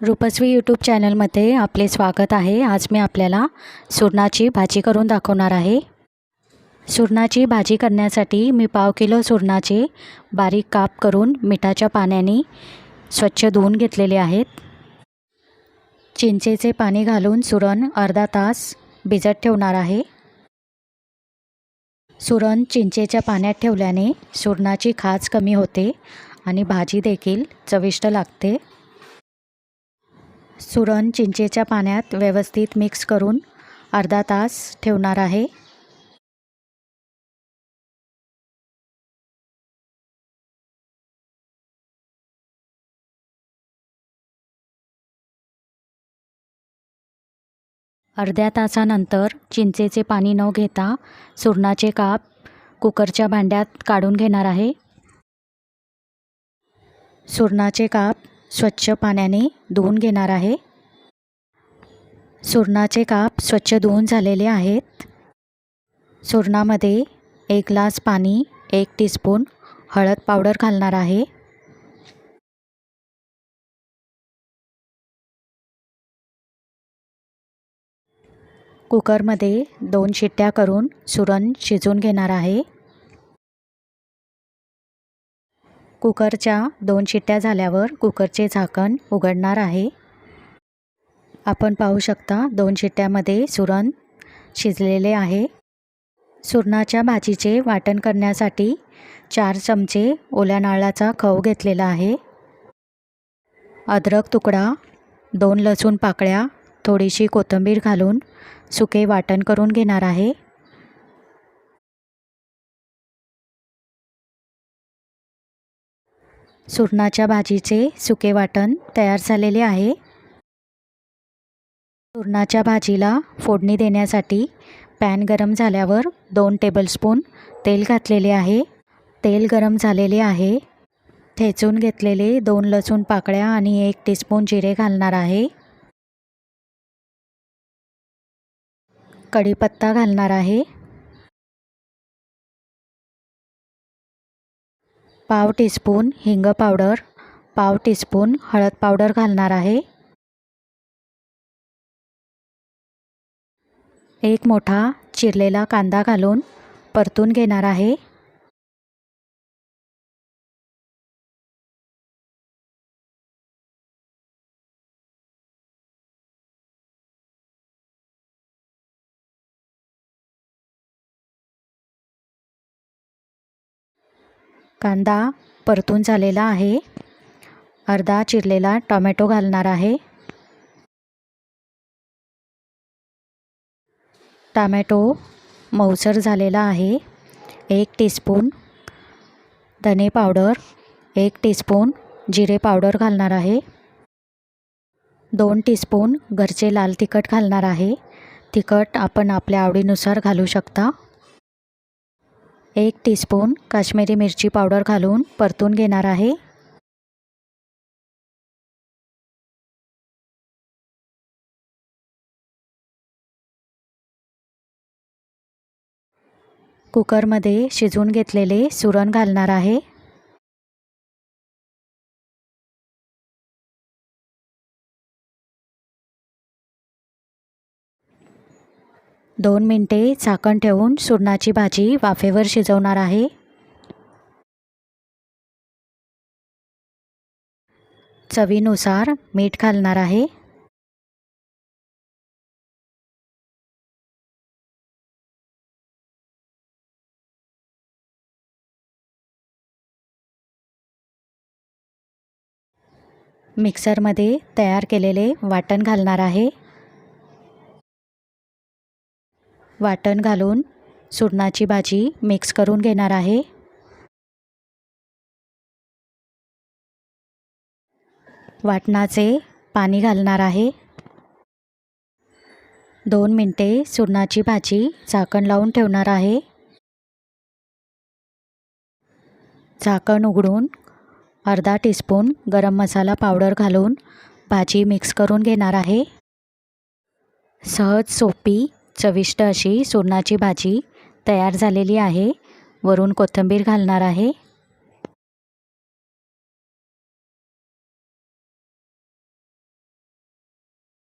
रूपस्वी YouTube चॅनलमध्ये आपले स्वागत आहे. आज मी आपल्याला सुरणाची भाजी करून दाखवणार आहे. सुरणाची भाजी करण्यासाठी मी पाव किलो सुरणाचे बारीक काप करून मिठाच्या पाण्याने स्वच्छ धुवून घेतलेले आहेत. चिंचेचे पाणी घालून सुरण अर्धा तास भिजत ठेवणार आहे. सुरण चिंचेच्या पाण्यात ठेवल्याने सुरणाची खाज कमी होते आणि भाजी देखील चविष्ट लागते. सुरण चिंचेच्या पाण्यात व्यवस्थित मिक्स करून अर्धा तास ठेवणार आहे. अर्ध्या तासानंतर चिंचेचे पाणी न घेता सुरणाचे काप कुकरच्या भांड्यात काढून घेणार आहे. सुरणाचे काप स्वच्छ पाण्याने धुवून घेणार आहे. सुरणाचे काप स्वच्छ धुवून झालेले आहेत. सुरणामध्ये एक ग्लास पाणी एक टीस्पून हळद पावडर घालणार आहे. कुकरमध्ये दोन शिट्ट्या करून सुरण शिजवून घेणार आहे. कुकरच्या दोन शिट्ट्या झाल्यावर कुकरचे झाकण उघडणार आहे. आपण पाहू शकता दोन शिट्ट्यामध्ये सुरण शिजलेले आहे. सुरणाच्या भाजीचे वाटण करण्यासाठी चार चमचे ओल्या नारळाचा खव घेतलेला आहे. अद्रक तुकडा दोन लसूण पाकळ्या थोडीशी कोथिंबीर घालून सुके वाटण करून घेणार आहे. सुरणाच्या भाजीचे सुके वाटण तयार झालेले आहे. सुरणाच्या भाजीला फोडणी देण्यासाठी पॅन गरम झाल्यावर दोन टेबलस्पून तेल घातलेले आहे. तेल गरम झालेले आहे. ठेचून घेतलेले दोन लसूण पाकळ्या आणि एक टीस्पून जिरे घालणार आहे. कढीपत्ता घालणार आहे. पाव टीस्पून हिंग पावडर पाव टीस्पून हळद पावडर घालणार आहे. एक मोठा चिरलेला कांदा घालून परतून घेणार आहे. कांदा परतून झालेला आहे. अर्धा चिरलेला टॉमॅटो घालणार आहे. टॉमॅटो मऊसर झालेला आहे. एक टीस्पून धने पावडर एक टीस्पून जिरे पावडर घालणार आहे. दोन टीस्पून घरचे लाल तिखट घालणार आहे. तिखट आपण आपल्या आवडीनुसार घालू शकता. एक टीस्पून काश्मीरी मिरची पावडर घालून परतून घेणार आहे. कुकरमध्ये शिजवून घेतलेले सुरण घालणार आहे. दोन मिनटे झाकण ठेवून सुरणाची भाजी वाफेवर शिजवणार आहे. चवीनुसार मीठ घालणार आहे. मिक्सरमध्ये तयार केलेले वाटण घालणार आहे. वाटण घालून सुरणाची भाजी मिक्स करून घेणार आहे. वाटणाचे पाणी घालणार आहे. दोन मिनटे सुरणाची भाजी झाकण लावून ठेवणार आहे. झाकण उघडून अर्धा टीस्पून गरम मसाला पावडर घालून भाजी मिक्स करून घेणार आहे. सहज सोपी चविष्ट अशी सुरणाची भाजी तयार झालेली आहे. वरून कोथिंबीर घालणार आहे.